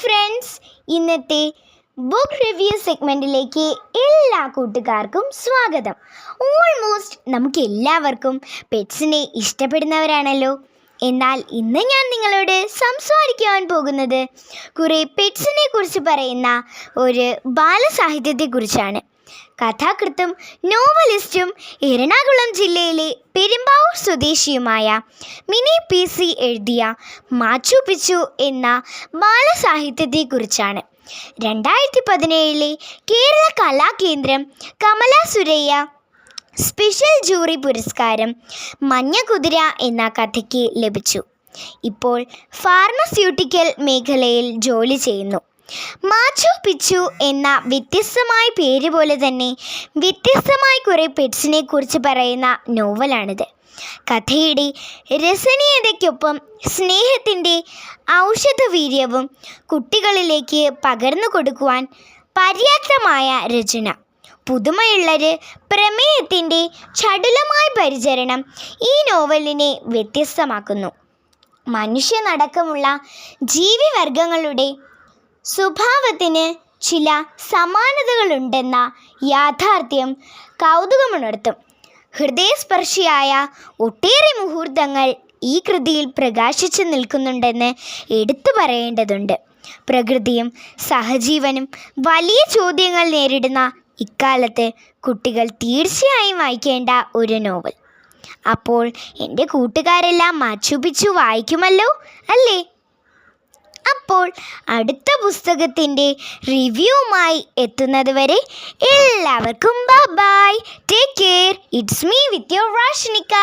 Friends ഇന്നത്തെ book review സെഗ്മെന്റിലേക്ക് എല്ലാ കൂട്ടുകാർക്കും സ്വാഗതം. ഓൾമോസ്റ്റ് നമുക്ക് എല്ലാവർക്കും പെറ്റ്സിനെ ഇഷ്ടപ്പെടുന്നവരാണല്ലോ. എന്നാൽ ഇന്ന് ഞാൻ നിങ്ങളോട് സംസാരിക്കുവാൻ പോകുന്നത് കുറേ പെറ്റ്സിനെ കുറിച്ച് പറയുന്ന ഒരു ബാലസാഹിത്യത്തെക്കുറിച്ചാണ്. കഥാകൃത്തും നോവലിസ്റ്റും എറണാകുളം ജില്ലയിലെ പെരുമ്പാവൂർ സ്വദേശിയുമായ മിനി പി സി എഴുതിയ മാച്ചു പിച്ചു എന്ന ബാലസാഹിത്യത്തെക്കുറിച്ചാണ്. രണ്ടായിരത്തി പതിനേഴിലെ കേരള കലാകേന്ദ്രം കമല സുരയ്യ സ്പെഷ്യൽ ജൂറി പുരസ്കാരം മഞ്ഞകുതിര എന്ന കഥയ്ക്ക് ലഭിച്ചു. ഇപ്പോൾ ഫാർമസ്യൂട്ടിക്കൽ മേഖലയിൽ ജോലി ചെയ്യുന്നു. മാച്ചു പിച്ചു എന്ന വ്യത്യസ്തമായ പേര് പോലെ തന്നെ വ്യത്യസ്തമായ കുറേ പെറ്റ്സിനെ കുറിച്ച് പറയുന്ന നോവലാണിത്. കഥയുടെ രസനീയതയ്ക്കൊപ്പം സ്നേഹത്തിന്റെ ഔഷധവീര്യവും കുട്ടികളിലേക്ക് പകർന്നു കൊടുക്കുവാൻ പര്യാപ്തമായ രചന. പുതുമയുള്ളൊരു പ്രമേയത്തിന്റെ ചടുലമായ പരിചരണം ഈ നോവലിനെ വ്യത്യസ്തമാക്കുന്നു. മനുഷ്യനടക്കമുള്ള ജീവിവർഗങ്ങളുടെ സ്വഭാവത്തിന് ചില സമാനതകളുണ്ടെന്ന യാഥാർത്ഥ്യം കൗതുകമുണർത്തും. ഹൃദയസ്പർശിയായ ഒട്ടേറെ മുഹൂർത്തങ്ങൾ ഈ കൃതിയിൽ പ്രകാശിച്ചു നിൽക്കുന്നുണ്ടെന്ന് എടുത്തു പറയേണ്ടതുണ്ട്. പ്രകൃതിയും സഹജീവനും വലിയ ചോദ്യങ്ങൾ നേരിടുന്ന ഇക്കാലത്ത് കുട്ടികൾ തീർച്ചയായും വായിക്കേണ്ട ഒരു നോവൽ. അപ്പോൾ എന്റെ കൂട്ടുകാരെല്ലാം മച്ചുപിച്ചു വായിക്കുമല്ലോ അല്ലേ? അപ്പോൾ അടുത്ത പുസ്തകത്തിന്റെ റിവ്യൂമായി എത്തുന്നത് വരെ എല്ലാവർക്കും bye take care it's me with your Rashanikka